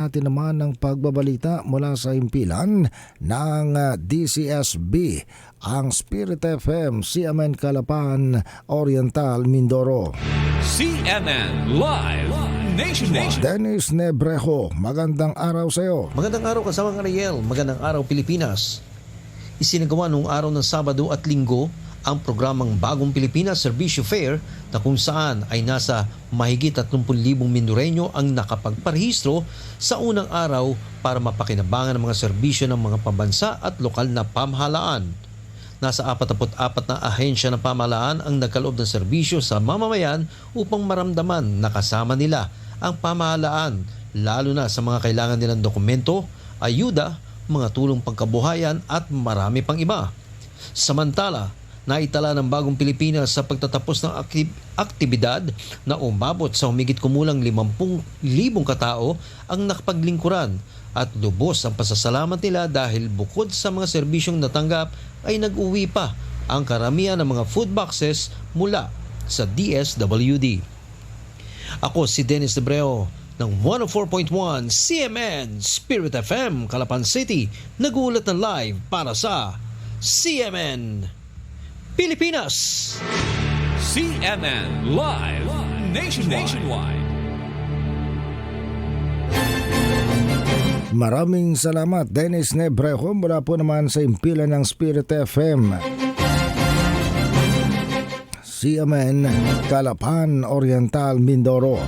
natin naman ng pagbabalita mula sa impilan ng ah, DCSB, ang Spirit FM, CMN Calapan, Oriental, Mindoro. CNN Live Nationwide. Dennis Nebrejo, magandang araw sa iyo. Magandang araw kasama ng Ariel, magandang araw Pilipinas. Isinagawa noong araw ng Sabado at Linggo ang programang Bagong Pilipinas Servisyo Fair na kung saan ay nasa mahigit 30,000 Mindoreño ang nakapagparehistro sa unang araw para mapakinabangan ang mga serbisyo ng mga pambansa at lokal na pamahalaan. Nasa 44 na ahensya ng pamahalaan ang nagkaloob ng serbisyo sa mamamayan upang maramdaman na kasama nila ang pamahalaan lalo na sa mga kailangan nilang dokumento, ayuda, mga tulong pangkabuhayan at marami pang iba. Samantala, naitala ng bagong Pilipinas sa pagtatapos ng akti- aktibidad na umabot sa humigit kumulang 50,000 katao ang nakapaglingkuran at lubos ang pasasalamat nila dahil bukod sa mga serbisyong natanggap ay nag-uwi pa ang karamihan ng mga food boxes mula sa DSWD. Ako si Dennis Debreo ng 104.1 CMN Spirit FM Calapan City nagulat na live para sa CMN Pilipinas. CNN Live Nationwide. Maraming salamat Dennis Nebrejo mula po naman sa impilan ng Spirit FM. CMN Calapan, Oriental, Mindoro.